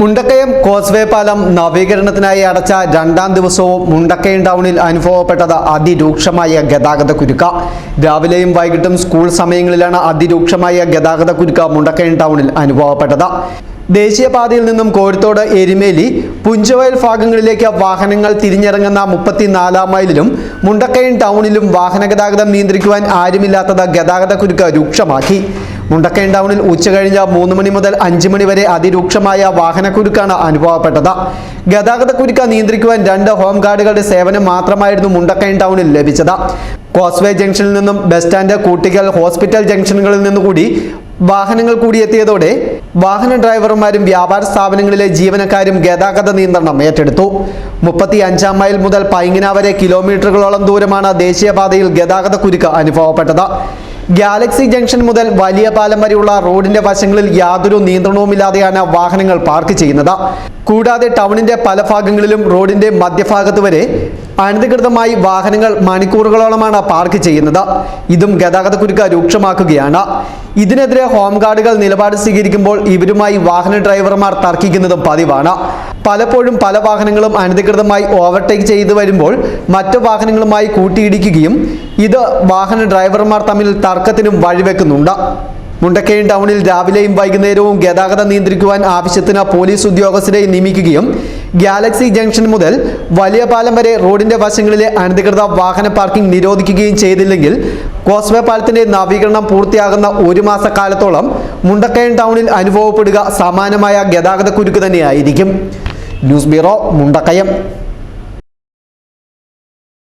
Mundakayam causeway പാലം നവീകരണത്തിനായി അടച്ച രണ്ടാം ദിവസവും മുണ്ടക്കയം ടൗണിൽ അനുഭവപ്പെട്ടത് അതിരൂക്ഷമായ ഗതാഗത കുരുക്ക. രാവിലെയും വൈകിട്ടും സ്കൂൾ സമയങ്ങളിലാണ് അതിരൂക്ഷമായ ഗതാഗത കുരുക്ക മുണ്ടക്കയം ടൗണിൽ അനുഭവപ്പെട്ടത്. ദേശീയപാതയിൽ നിന്നും കോഴിത്തോട് എരിമേലി പുഞ്ചവയൽ ഭാഗങ്ങളിലേക്ക് വാഹനങ്ങൾ തിരിഞ്ഞിറങ്ങുന്ന മുപ്പത്തിനാലാം മൈലിലും മുണ്ടക്കയം ടൗണിലും വാഹനഗതാഗതം നിയന്ത്രിക്കുവാൻ ആരുമില്ലാത്തത് ഗതാഗത കുരുക്ക് രൂക്ഷമാക്കി. മുണ്ടക്കയം ടൗണിൽ ഉച്ചകഴിഞ്ഞ് മൂന്ന് മണി മുതൽ അഞ്ച് മണി വരെ അതിരൂക്ഷമായ വാഹനക്കുരുക്കാണ് അനുഭവപ്പെട്ടത്. ഗതാഗത കുരുക്ക നിയന്ത്രിക്കുവാൻ രണ്ട് ഹോം ഗാർഡുകളുടെ സേവനം മാത്രമായിരുന്നു മുണ്ടക്കയം ടൗണിൽ ലഭിച്ചത്. കോസ്വേ ജംഗ്ഷനിൽ നിന്നും ബസ് സ്റ്റാൻഡ് കൂട്ടിക്കൽ ഹോസ്പിറ്റൽ ജംഗ്ഷനുകളിൽ നിന്നുകൂടി വാഹനങ്ങൾ കൂടി എത്തിയതോടെ വാഹന ഡ്രൈവർമാരും വ്യാപാര സ്ഥാപനങ്ങളിലെ ജീവനക്കാരും ഗതാഗത നിയന്ത്രണം ഏറ്റെടുത്തു. മുപ്പത്തി അഞ്ചാം മൈൽ മുതൽ പൈങ്ങിന വരെ കിലോമീറ്ററുകളോളം ദൂരമാണ് ദേശീയപാതയിൽ ഗതാഗത കുരുക്ക് അനുഭവപ്പെട്ടത്. ഗാലക്സി ജംഗ്ഷൻ മുതൽ വലിയ പാലം വരെയുള്ള റോഡിന്റെ വശങ്ങളിൽ യാതൊരു നിയന്ത്രണവുമില്ലാതെയാണ് വാഹനങ്ങൾ പാർക്ക് ചെയ്യുന്നത്. കൂടാതെ ടൗണിന്റെ പല ഭാഗങ്ങളിലും റോഡിന്റെ മധ്യഭാഗത്ത് വരെ അനധികൃതമായി വാഹനങ്ങൾ മണിക്കൂറുകളോളമാണ് പാർക്ക് ചെയ്യുന്നത്. ഇതും ഗതാഗത കുരുക്ക് രൂക്ഷമാക്കുകയാണ്. ഇതിനെതിരെ ഹോംഗാർഡുകൾ നിലപാട് സ്വീകരിക്കുമ്പോൾ ഇവരുമായി വാഹന ഡ്രൈവർമാർ തർക്കിക്കുന്നതും പതിവാണ്. പലപ്പോഴും പല വാഹനങ്ങളും അനധികൃതമായി ഓവർടേക്ക് ചെയ്തു വരുമ്പോൾ മറ്റു വാഹനങ്ങളുമായി കൂട്ടിയിടിക്കുകയും ഇത് വാഹന ഡ്രൈവർമാർ തമ്മിൽ തർക്കത്തിനും വഴിവെക്കുന്നുണ്ട്. മുണ്ടക്കയം ടൗണിൽ രാവിലെയും വൈകുന്നേരവും ഗതാഗതം നിയന്ത്രിക്കുവാൻ ആവശ്യത്തിന് പോലീസ് ഉദ്യോഗസ്ഥരെ നിയമിക്കുകയും ഗാലക്സി ജംഗ്ഷൻ മുതൽ വലിയ പാലം വരെ റോഡിന്റെ വശങ്ങളിലെ അനധികൃത വാഹന പാർക്കിംഗ് നിരോധിക്കുകയും ചെയ്തില്ലെങ്കിൽ കോസ്വേ പാലത്തിന്റെ നവീകരണം പൂർത്തിയാകുന്ന ഒരു മാസക്കാലത്തോളം മുണ്ടക്കയൻ ടൗണിൽ അനുഭവപ്പെടുക സമാനമായ ഗതാഗത കുരുക്ക് തന്നെയായിരിക്കും. News bureau Mundakayam.